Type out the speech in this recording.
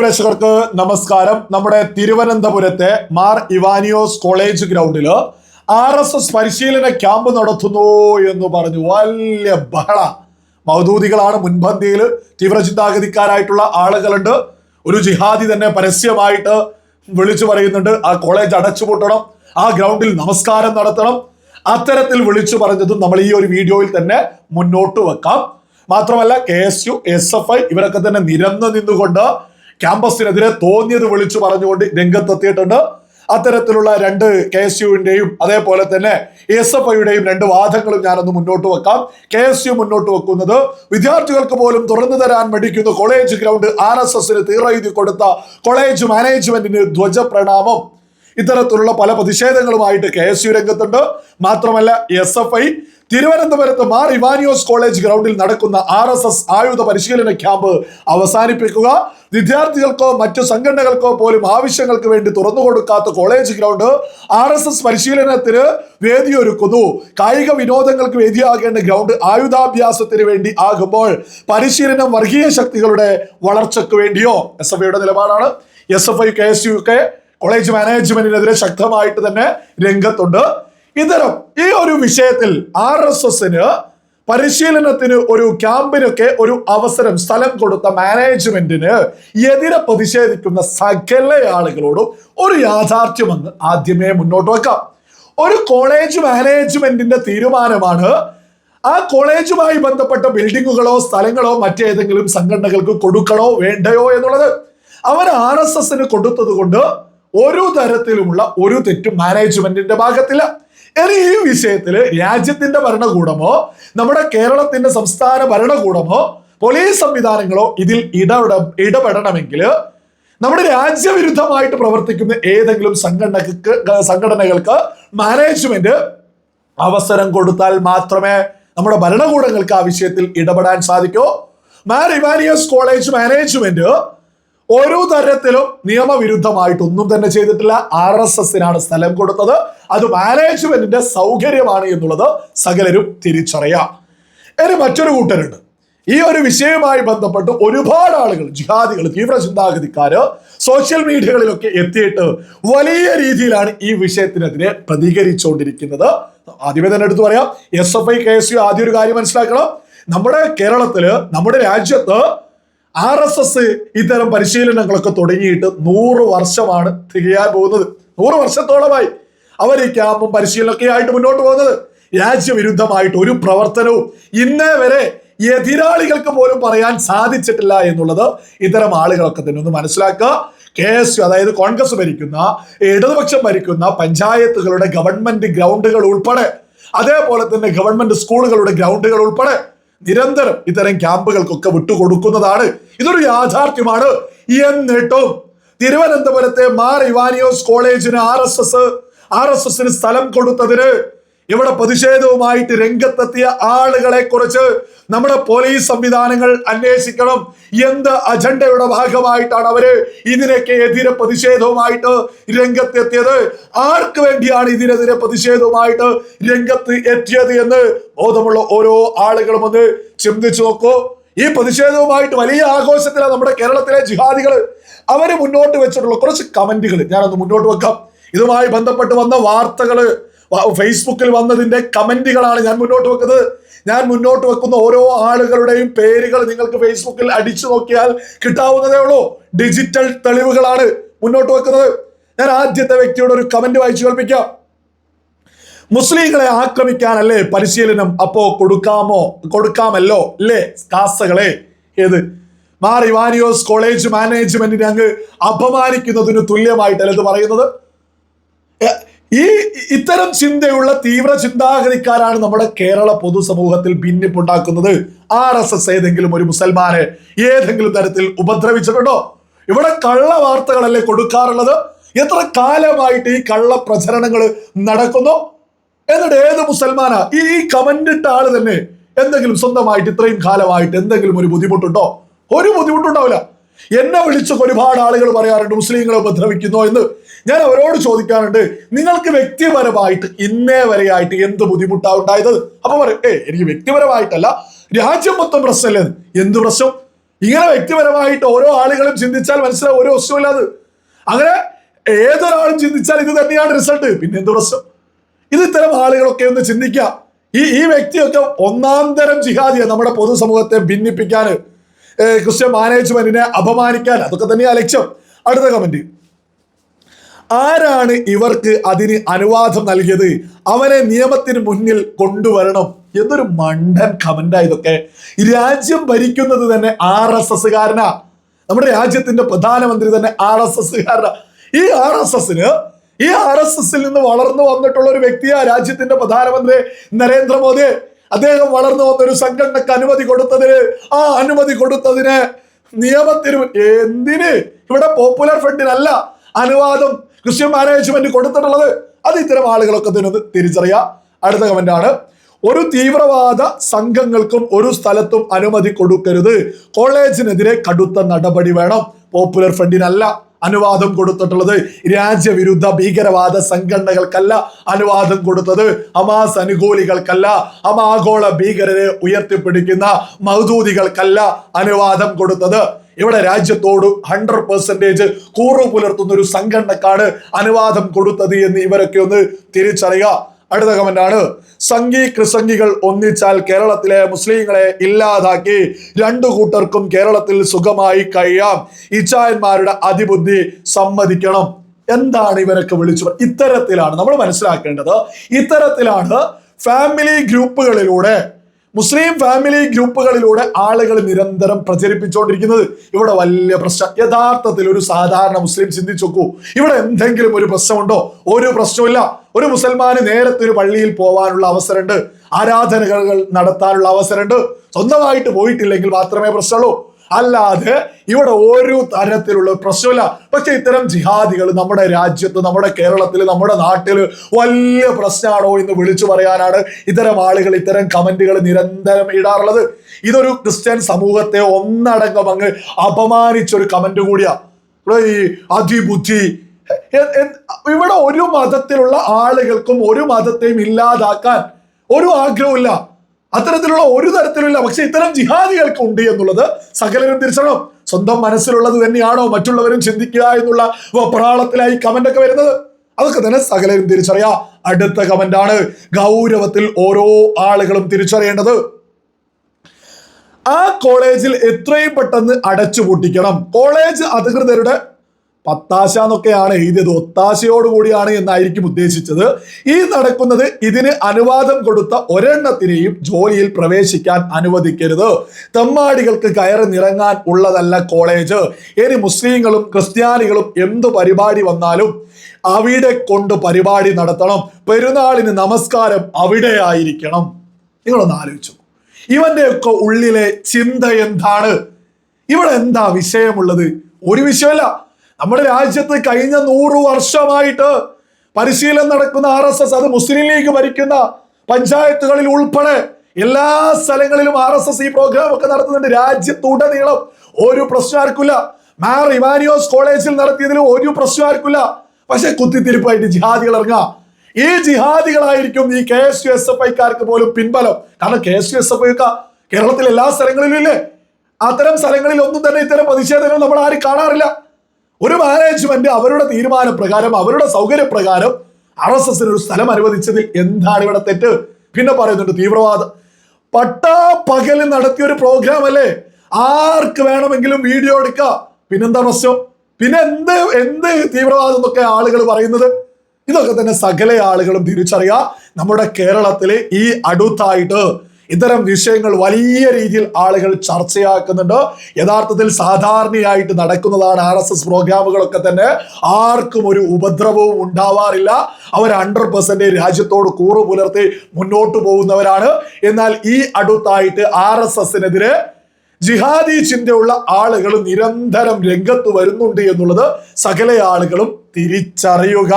പ്രേക്ഷകർക്ക് നമസ്കാരം. നമ്മുടെ തിരുവനന്തപുരത്തെ മാർ ഇവാനിയോസ് കോളേജ് ഗ്രൗണ്ടിൽ ആർ എസ് എസ് പരിശീലന ക്യാമ്പ് നടത്തുന്നു എന്ന് പറഞ്ഞു. വലിയ ബഹള. മൗദൂദികളാണ് മുൻപന്തിയിൽ തീവ്രചിന്താഗതിക്കാരായിട്ടുള്ള ആളുകളുണ്ട്. ഒരു ജിഹാദി തന്നെ പരസ്യമായിട്ട് വിളിച്ചു പറയുന്നുണ്ട്. ആ കോളേജ് അടച്ചുപൂട്ടണം. ആ ഗ്രൗണ്ടിൽ നമസ്കാരം നടത്തണം. അത്തരത്തിൽ വിളിച്ചു പറഞ്ഞതും നമ്മൾ ഈ ഒരു വീഡിയോയിൽ തന്നെ മുന്നോട്ട് വെക്കാം. മാത്രമല്ല K S U S F I ഇവരൊക്കെ തന്നെ നിരന്നു നിന്നുകൊണ്ട് ക്യാമ്പസിനെതിരെ തോന്നിയത് വിളിച്ചു പറഞ്ഞുകൊണ്ട് രംഗത്തെത്തിയിട്ടുണ്ട്. അത്തരത്തിലുള്ള രണ്ട് കെ എസ് യുവിന്റെയും അതേപോലെ തന്നെ എസ് എഫ് ഐയുടെയും രണ്ട് വാദങ്ങളും ഞാനൊന്ന് മുന്നോട്ട് വെക്കാം. കെ എസ് യു മുന്നോട്ട് വെക്കുന്നത് വിദ്യാർത്ഥികൾക്ക് പോലും തുറന്നു തരാൻ മടിക്കുന്ന കോളേജ് ഗ്രൗണ്ട് ആർ എസ് എസിന് തീറെഴുതി കൊടുത്ത കോളേജ് മാനേജ്മെന്റിന് ധ്വജപ്രണാമം. ഇത്തരത്തിലുള്ള പല പ്രതിഷേധങ്ങളുമായിട്ട് കെ എസ് യു രംഗത്തുണ്ട്. മാത്രമല്ല എസ് എഫ് ഐ തിരുവനന്തപുരത്ത് മാർ ഇവാനിയോസ് കോളേജ് ഗ്രൗണ്ടിൽ നടക്കുന്ന ആർ എസ് എസ് ആയുധ പരിശീലന ക്യാമ്പ് അവസാനിപ്പിക്കുക. വിദ്യാർത്ഥികൾക്കോ മറ്റു സംഘടനകൾക്കോ പോലും ആവശ്യങ്ങൾക്ക് വേണ്ടി തുറന്നു കൊടുക്കാത്ത college ground R S S പരിശീലനത്തിന് വേദിയൊരുക്കുന്നു. കായിക വിനോദങ്ങൾക്ക് വേദിയാകേണ്ട ഗ്രൗണ്ട് ആയുധാഭ്യാസത്തിന് വേണ്ടി ആകുമ്പോൾ പരിശീലനം വർഗീയ ശക്തികളുടെ വളർച്ചയ്ക്ക് വേണ്ടിയോ? എസ് എഫ് ഐയുടെ നിലപാടാണ്. S F I K S U ഒക്കെ കോളേജ് മാനേജ്മെന്റിനെതിരെ ശക്തമായിട്ട് തന്നെ രംഗത്തുണ്ട്. ഇത്തരം ഈ ഒരു വിഷയത്തിൽ ആർ എസ് എസിന് പരിശീലനത്തിന് ഒരു ക്യാമ്പിനൊക്കെ ഒരു അവസരം സ്ഥലം കൊടുത്ത മാനേജ്മെന്റിന് എതിരെ പ്രതിഷേധിക്കുന്ന സകല ആളുകളോടും ഒരു യാഥാർത്ഥ്യമെന്ന് ആദ്യമേ മുന്നോട്ട് വെക്കാം. ഒരു കോളേജ് മാനേജ്മെന്റിന്റെ തീരുമാനമാണ് ആ കോളേജുമായി ബന്ധപ്പെട്ട ബിൽഡിങ്ങുകളോ സ്ഥലങ്ങളോ മറ്റേതെങ്കിലും സംഘടനകൾക്ക് കൊടുക്കണോ വേണ്ടയോ എന്നുള്ളത്. അവർ ആർ എസ് എസിന് കൊടുത്തത് കൊണ്ട് ഒരു തരത്തിലുമുള്ള ഒരു തെറ്റും മാനേജ്മെന്റിന്റെ ഭാഗത്തില്ല. ഇനി ഈ രാജ്യത്തിന്റെ ഭരണകൂടമോ നമ്മുടെ കേരളത്തിന്റെ സംസ്ഥാന ഭരണകൂടമോ പോലീസ് സംവിധാനങ്ങളോ ഇതിൽ ഇടപെട ഇടപെടണമെങ്കിൽ നമ്മുടെ രാജ്യവിരുദ്ധമായിട്ട് പ്രവർത്തിക്കുന്ന ഏതെങ്കിലും സംഘടനക്ക് സംഘടനകൾക്ക് മാനേജ്മെന്റ് അവസരം കൊടുത്താൽ മാത്രമേ നമ്മുടെ ഭരണകൂടങ്ങൾക്ക് ആ വിഷയത്തിൽ ഇടപെടാൻ സാധിക്കൂ. മാർ ഇവാനിയസ് കോളേജ് മാനേജ്മെന്റ് ഒരു തരത്തിലും നിയമവിരുദ്ധമായിട്ട് ഒന്നും തന്നെ ചെയ്തിട്ടില്ല. ആർ എസ് എസിനാണ് സ്ഥലം കൊടുത്തത്. അത് മാനേജ്മെന്റിന്റെ സൗകര്യമാണ് എന്നുള്ളത് സകലരും തിരിച്ചറിയാം. ഇനി മറ്റൊരു കൂട്ടരുണ്ട്. ഈ ഒരു വിഷയവുമായി ബന്ധപ്പെട്ട് ഒരുപാട് ആളുകൾ ജിഹാദികൾ തീവ്ര ചിന്താഗതിക്കാര് സോഷ്യൽ മീഡിയകളിലൊക്കെ എത്തിയിട്ട് വലിയ രീതിയിലാണ് ഈ വിഷയത്തിനെതിരെ പ്രതികരിച്ചുകൊണ്ടിരിക്കുന്നത് ആദ്യമേ തന്നെ എടുത്തു പറയാം. S F I K S U ആദ്യം ഒരു കാര്യം മനസ്സിലാക്കണം. നമ്മുടെ കേരളത്തിൽ നമ്മുടെ രാജ്യത്ത് ആർ എസ് എസ് ഇത്തരം പരിശീലനങ്ങളൊക്കെ തുടങ്ങിയിട്ട് നൂറ് വർഷമാണ് തികയാൻ പോകുന്നത്. നൂറ് വർഷത്തോളമായി അവർ ഈ ക്യാമ്പും പരിശീലനമൊക്കെ ആയിട്ട് മുന്നോട്ട് പോകുന്നത്. രാജ്യവിരുദ്ധമായിട്ട് ഒരു പ്രവർത്തനവും ഇന്നേ വരെ എതിരാളികൾക്ക് പോലും പറയാൻ സാധിച്ചിട്ടില്ല എന്നുള്ളത് ഇത്തരം ആളുകളൊക്കെ തന്നെ ഒന്ന് മനസ്സിലാക്കുക. കെ എസ് യു അതായത് കോൺഗ്രസ് ഭരിക്കുന്ന ഇടതുപക്ഷം ഭരിക്കുന്ന പഞ്ചായത്തുകളുടെ ഗവൺമെന്റ് ഗ്രൗണ്ടുകൾ ഉൾപ്പെടെ അതേപോലെ തന്നെ ഗവൺമെന്റ് സ്കൂളുകളുടെ ഗ്രൗണ്ടുകൾ ഉൾപ്പെടെ നിരന്തരം ഇത്തരം ക്യാമ്പുകൾക്കൊക്കെ വിട്ടുകൊടുക്കുന്നതാണ്. ഇതൊരു യാഥാർത്ഥ്യമാണ്. എന്നിട്ടും തിരുവനന്തപുരത്തെ മാർ ഇവാനിയോസ് കോളേജിന് R S S R S എസിന് സ്ഥലം കൊടുത്തതിന് ഇവിടെ പ്രതിഷേധവുമായിട്ട് രംഗത്തെത്തിയ ആളുകളെ കുറിച്ച് നമ്മുടെ പോലീസ് സംവിധാനങ്ങൾ അന്വേഷിക്കണം. എന്ത് അജണ്ടയുടെ ഭാഗമായിട്ടാണ് അവർ ഇതിനൊക്കെ എതിരെ പ്രതിഷേധവുമായിട്ട് രംഗത്തെത്തിയത്? ആർക്ക് വേണ്ടിയാണ് ഇതിനെതിരെ പ്രതിഷേധവുമായിട്ട് രംഗത്ത് എത്തിയത് എന്ന് ബോധമുള്ള ഓരോ ആളുകളും ഒന്ന് ചിന്തിച്ചു നോക്കൂ. ഈ പ്രതിഷേധവുമായിട്ട് വലിയ ആഘോഷത്തിലാണ് നമ്മുടെ കേരളത്തിലെ ജിഹാദികൾ അവർ മുന്നോട്ട് വെച്ചിട്ടുള്ള കുറച്ച് കമന്റുകൾ ഞാനൊന്ന് മുന്നോട്ട് വെക്കാം. ഇതുമായി ബന്ധപ്പെട്ട് വന്ന വാർത്തകൾ ഫേസ്ബുക്കിൽ വന്നതിന്റെ കമന്റുകളാണ് ഞാൻ മുന്നോട്ട് വെക്കുന്നത്. ഞാൻ മുന്നോട്ട് വെക്കുന്ന ഓരോ ആളുകളുടെയും പേരുകൾ നിങ്ങൾക്ക് ഫേസ്ബുക്കിൽ അടിച്ചു നോക്കിയാൽ കിട്ടാവുന്നതേ ഉള്ളൂ. ഡിജിറ്റൽ തെളിവുകളാണ് മുന്നോട്ട് വെക്കുന്നത്. ഞാൻ ആദ്യത്തെ വ്യക്തിയോട് ഒരു കമന്റ് വായിച്ചു കേൾപ്പിക്കാം. മുസ്ലിങ്ങളെ ആക്രമിക്കാനല്ലേ പരിശീലനം അപ്പോ കൊടുക്കാമോ? കൊടുക്കാമല്ലോ അല്ലേ കാസകളെ? ഏത്? മാർ ഇവാനിയോസ് കോളേജ് മാനേജ്മെന്റിനെ അങ്ങ് അപമാനിക്കുന്നതിന് തുല്യമായിട്ടല്ല ഇത് പറയുന്നത്? ഈ ഇത്തരം ചിന്തയുള്ള തീവ്ര ചിന്താഗതിക്കാരാണ് നമ്മുടെ കേരള പൊതുസമൂഹത്തിൽ ഭിന്നിപ്പുണ്ടാക്കുന്നത്. ആർ എസ് എസ് ഏതെങ്കിലും ഒരു മുസൽമാനെ ഏതെങ്കിലും തരത്തിൽ ഉപദ്രവിച്ചിട്ടുണ്ടോ? ഇവിടെ കള്ള വാർത്തകളല്ലേ കൊടുക്കാറുള്ളത്? എത്ര കാലമായിട്ട് ഈ കള്ള പ്രചരണങ്ങൾ നടക്കുന്നു? എന്നിട്ട് ഏത് മുസൽമാനാ? ഈ കമന്റ് ഇട്ട ആൾ തന്നെ എന്തെങ്കിലും സ്വന്തമായിട്ട് ഇത്രയും കാലമായിട്ട് എന്തെങ്കിലും ഒരു ബുദ്ധിമുട്ടുണ്ടോ? ഒരു ബുദ്ധിമുട്ടുണ്ടാവില്ല. എന്നെ വിളിച്ച ഒരുപാട് ആളുകൾ പറയാറുണ്ട് മുസ്ലിങ്ങളെ ഉപദ്രവിക്കുന്നു എന്ന്. ഞാൻ അവരോട് ചോദിക്കാറുണ്ട് നിങ്ങൾക്ക് വ്യക്തിപരമായിട്ട് ഇന്നേ വരെയായിട്ട് എന്ത് ബുദ്ധിമുട്ടാണ് ഉണ്ടായത്? അപ്പൊ പറയും ഏ എനിക്ക് വ്യക്തിപരമായിട്ടല്ല. രാജ്യം മൊത്തം പ്രശ്നമല്ലേ എന്ത് പ്രശ്നം? ഇങ്ങനെ വ്യക്തിപരമായിട്ട് ഓരോ ആളുകളും ചിന്തിച്ചാൽ മനസ്സിലാവും ഒരു പ്രശ്നമില്ല അത്. അങ്ങനെ ഏതൊരാളും ചിന്തിച്ചാൽ ഇത് തന്നെയാണ് റിസൾട്ട് പിന്നെ എന്ത് പ്രശ്നം? ഇത് ഇത്തരം ആളുകളൊക്കെ ഒന്ന് ചിന്തിക്കുക. ഈ ഈ വ്യക്തിയൊക്കെ ഒന്നാം തരം ജിഹാദിയാണ് നമ്മുടെ പൊതുസമൂഹത്തെ ഭിന്നിപ്പിക്കാൻ. ക്രിസ്ത്യൻ മാനേജ്മെന്റിനെ അപമാനിക്കാൻ. അതൊക്കെ തന്നെയാ ലക്ഷ്യം. അടുത്ത കമന്റ് ആരാണ് ഇവർക്ക് അതിന് അനുവാദം നൽകിയത്? അവനെ നിയമത്തിന് മുന്നിൽ കൊണ്ടുവരണം എന്നൊരു മണ്ടൻ കമന്റാ ഇതൊക്കെ. രാജ്യം ഭരിക്കുന്നത് തന്നെ ആർ എസ് എസ്സുകാരനാ. നമ്മുടെ രാജ്യത്തിന്റെ പ്രധാനമന്ത്രി തന്നെ ആർ എസ് എസ്സുകാരനാ. ഈ ആർ എസ് എസിന് ഈ ആർ എസ് എസിൽ നിന്ന് വളർന്നു വന്നിട്ടുള്ള ഒരു വ്യക്തിയാ രാജ്യത്തിന്റെ പ്രധാനമന്ത്രി നരേന്ദ്രമോദി. അദ്ദേഹം വളർന്നു വന്ന ഒരു സംഘടനക്ക് അനുമതി കൊടുത്തതിന് ആ അനുമതി കൊടുത്തതിന് നിയമത്തിന് എന്തിന്? ഇവിടെ പോപ്പുലർ ഫ്രണ്ടിനല്ല അനുവാദം ക്രിസ്ത്യൻ മാനേജ്മെന്റ് കൊടുത്തിട്ടുള്ളത്. അത് ഇത്തരം ആളുകളൊക്കെ തിരിച്ചറിയാം. അടുത്ത കമന്റാണ് ഒരു തീവ്രവാദ സംഘങ്ങൾക്കും ഒരു സ്ഥലത്തും അനുമതി കൊടുക്കരുത്. കോളേജിനെതിരെ കടുത്ത നടപടി വേണം. പോപ്പുലർ ഫ്രണ്ടിനല്ല അനുവാദം കൊടുത്തിട്ടുള്ളത് രാജ്യവിരുദ്ധ ഭീകരവാദ സംഘടനകൾക്കല്ല അനുവാദം കൊടുത്തത്. ഹമാസ് അനുകൂലികൾക്കല്ല ഹമാഗോള ഭീകരരെ ഉയർത്തിപ്പിടിക്കുന്ന മൗദൂദികൾക്കല്ല അനുവാദം കൊടുത്തത്. ഇവിടെ രാജ്യത്തോട് ഹൺഡ്രഡ് പെർസെന്റേജ് കൂറു പുലർത്തുന്ന ഒരു സംഘടനക്കാണ് അനുവാദം കൊടുത്തത് എന്ന് ഇവരൊക്കെ ഒന്ന് തിരിച്ചറിയുക. അടുത്ത കമന്റ് ആണ്. സംഘി ക്രിസംഗികൾ ഒന്നിച്ചാൽ കേരളത്തിലെ മുസ്ലിങ്ങളെ ഇല്ലാതാക്കി രണ്ടു കൂട്ടർക്കും കേരളത്തിൽ സുഖമായി കഴിയാം. ഇച്ചായന്മാരുടെ അതിബുദ്ധി സമ്മതിക്കണം. എന്താണ് ഇവരൊക്കെ വിളിച്ചു ഇത്തരത്തിലാണ് നമ്മൾ മനസ്സിലാക്കേണ്ടത്. ഇത്തരത്തിലാണ് ഫാമിലി ഗ്രൂപ്പുകളിലൂടെ മുസ്ലിം ഫാമിലി ഗ്രൂപ്പുകളിലൂടെ ആളുകൾ നിരന്തരം പ്രചരിപ്പിച്ചുകൊണ്ടിരിക്കുന്നത് ഇവിടെ വലിയ പ്രശ്നം. യഥാർത്ഥത്തിൽ ഒരു സാധാരണ മുസ്ലിം ചിന്തിച്ചു നോക്കൂ. ഇവിടെ എന്തെങ്കിലും ഒരു പ്രശ്നമുണ്ടോ? ഒരു പ്രശ്നമില്ല ഒരു മുസൽമാന് നേരത്തെ ഒരു പള്ളിയിൽ പോകാനുള്ള അവസരമുണ്ട്. ആരാധനകൾ നടത്താനുള്ള അവസരമുണ്ട്. സ്വന്തമായിട്ട് പോയിട്ടില്ലെങ്കിൽ മാത്രമേ പ്രശ്നമുള്ളൂ. അല്ലാതെ ഇവിടെ ഒരു തരത്തിലുള്ള പ്രശ്നമില്ല. പക്ഷെ ഇത്തരം ജിഹാദികൾ നമ്മുടെ രാജ്യത്ത് നമ്മുടെ കേരളത്തിൽ നമ്മുടെ നാട്ടിൽ വലിയ പ്രശ്നമാണോ എന്ന് വിളിച്ചു പറയാനാണ് ഇത്തരം ആളുകൾ ഇത്തരം കമന്റുകൾ നിരന്തരം ഇടാറുള്ളത്. ഇതൊരു ക്രിസ്ത്യൻ സമൂഹത്തെ ഒന്നടങ്കം അങ്ങ് അപമാനിച്ചൊരു കമന്റ് കൂടിയാ. ഈ അതിബുദ്ധി ഇവിടെ ഒരു മതത്തിലുള്ള ആളുകൾക്കും ഒരു മതത്തെയും ഇല്ലാതാക്കാൻ ഒരു ആഗ്രഹമില്ല അത്തരത്തിലുള്ള ഒരു തരത്തിലുള്ള പക്ഷെ ഇത്തരം ജിഹാദികൾക്ക് ഉണ്ട് എന്നുള്ളത് സകലരും തിരിച്ചണം സ്വന്തം മനസ്സിലുള്ളത് തന്നെയാണോ മറ്റുള്ളവരും ചിന്തിക്കുക എന്നുള്ള പ്രാളത്തിലായി കമന്റ് ഒക്കെ വരുന്നത്. അതൊക്കെ തന്നെ സകലരും തിരിച്ചറിയാം. അടുത്ത കമന്റ് ആണ് ഗൗരവത്തിൽ ഓരോ ആളുകളും തിരിച്ചറിയേണ്ടത്. ആ കോളേജിൽ എത്രയും പെട്ടെന്ന് അടച്ചു പൂട്ടിക്കണം കോളേജ് അധികൃതരുടെ പത്താശ എന്നൊക്കെയാണ് എഴുതിയത്. ഒത്താശയോടുകൂടിയാണ് എന്നായിരിക്കും ഉദ്ദേശിച്ചത്. ഈ നടക്കുന്നത് ഇതിന് അനുവാദം കൊടുത്ത ഒരെണ്ണത്തിനെയും ജോലിയിൽ പ്രവേശിക്കാൻ അനുവദിക്കരുത്. തെമ്മാടികൾക്ക് കയറി നിറങ്ങാൻ ഉള്ളതല്ല കോളേജ്. ഇനി മുസ്ലിങ്ങളും ക്രിസ്ത്യാനികളും എന്തു പരിപാടി വന്നാലും അവിടെ കൊണ്ട് പരിപാടി നടത്തണം. പെരുന്നാളിന് നമസ്കാരം അവിടെ ആയിരിക്കണം. നിങ്ങളൊന്ന് ആലോചിച്ചു ഇവന്റെയൊക്കെ ഉള്ളിലെ ചിന്ത എന്താണ്? ഇവിടെ എന്താ വിഷയമുള്ളത്? ഒരു വിഷയമല്ല. നമ്മുടെ രാജ്യത്ത് കഴിഞ്ഞ നൂറു വർഷമായിട്ട് പരിശീലനം നടക്കുന്ന ആർ എസ് എസ് അത് മുസ്ലിം ലീഗ് ഭരിക്കുന്ന പഞ്ചായത്തുകളിൽ ഉൾപ്പെടെ എല്ലാ സ്ഥലങ്ങളിലും ആർ എസ് എസ് ഈ പ്രോഗ്രാം ഒക്കെ നടത്തുന്നുണ്ട്. രാജ്യത്തുടനീളം ഒരു പ്രശ്നം ആർക്കില്ല. മാർ ഇവാനിയോസ് കോളേജിൽ നടത്തിയതിലും ഒരു പ്രശ്നം ആർക്കില്ല. പക്ഷെ കുത്തിത്തിരിപ്പായിട്ട് ജിഹാദികൾ ഇറങ്ങാം ഈ ജിഹാദികളായിരിക്കും ഈ K S U S F ഐക്കാർക്ക് പോലും പിൻബലം. കാരണം K S U S F ഐക്ക കേരളത്തിലെ എല്ലാ സ്ഥലങ്ങളിലും ഇല്ലേ? അത്തരം സ്ഥലങ്ങളിൽ ഒന്നും തന്നെ ഇത്തരം പ്രതിഷേധങ്ങൾ നമ്മൾ ആരും കാണാറില്ല. ഒരു മാനേജ്മെന്റ് അവരുടെ തീരുമാനപ്രകാരം അവരുടെ സൗകര്യപ്രകാരം ആർ എസ് എസിന് ഒരു സ്ഥലം അനുവദിച്ചതിൽ എന്താണ് ഇവിടെ തെറ്റ്? പിന്നെ പറയുന്നുണ്ട് തീവ്രവാദം. പട്ടാ പകലിൽ നടത്തിയ ഒരു പ്രോഗ്രാം അല്ലേ? ആർക്ക് വേണമെങ്കിലും വീഡിയോ എടുക്കാം. പിന്നെന്താ പ്രശ്നം? പിന്നെ എന്ത് എന്ത് തീവ്രവാദം എന്നൊക്കെ ആളുകൾ പറയുന്നത്? ഇതൊക്കെ തന്നെ സകല ആളുകളും തിരിച്ചറിയാം. നമ്മുടെ കേരളത്തിലെ ഈ അടുത്തായിട്ട് ഇത്തരം വിഷയങ്ങൾ വലിയ രീതിയിൽ ആളുകൾ ചർച്ചയാക്കുന്നുണ്ട്. യഥാർത്ഥത്തിൽ സാധാരണയായിട്ട് നടക്കുന്നതാണ് ആർ എസ് എസ് പ്രോഗ്രാമുകളൊക്കെ തന്നെ. ആർക്കും ഒരു ഉപദ്രവവും ഉണ്ടാവാറില്ല. അവർ ഹൺഡ്രഡ് പെർസെന്റ് രാജ്യത്തോട് കൂറു പുലർത്തി മുന്നോട്ട് പോകുന്നവരാണ്. എന്നാൽ ഈ അടുത്തായിട്ട് ആർ എസ് എസിനെതിരെ ജിഹാദി ചിന്തയുള്ള ആളുകൾ നിരന്തരം രംഗത്ത് വരുന്നുണ്ട് എന്നുള്ളത് സകല ആളുകളും തിരിച്ചറിയുക.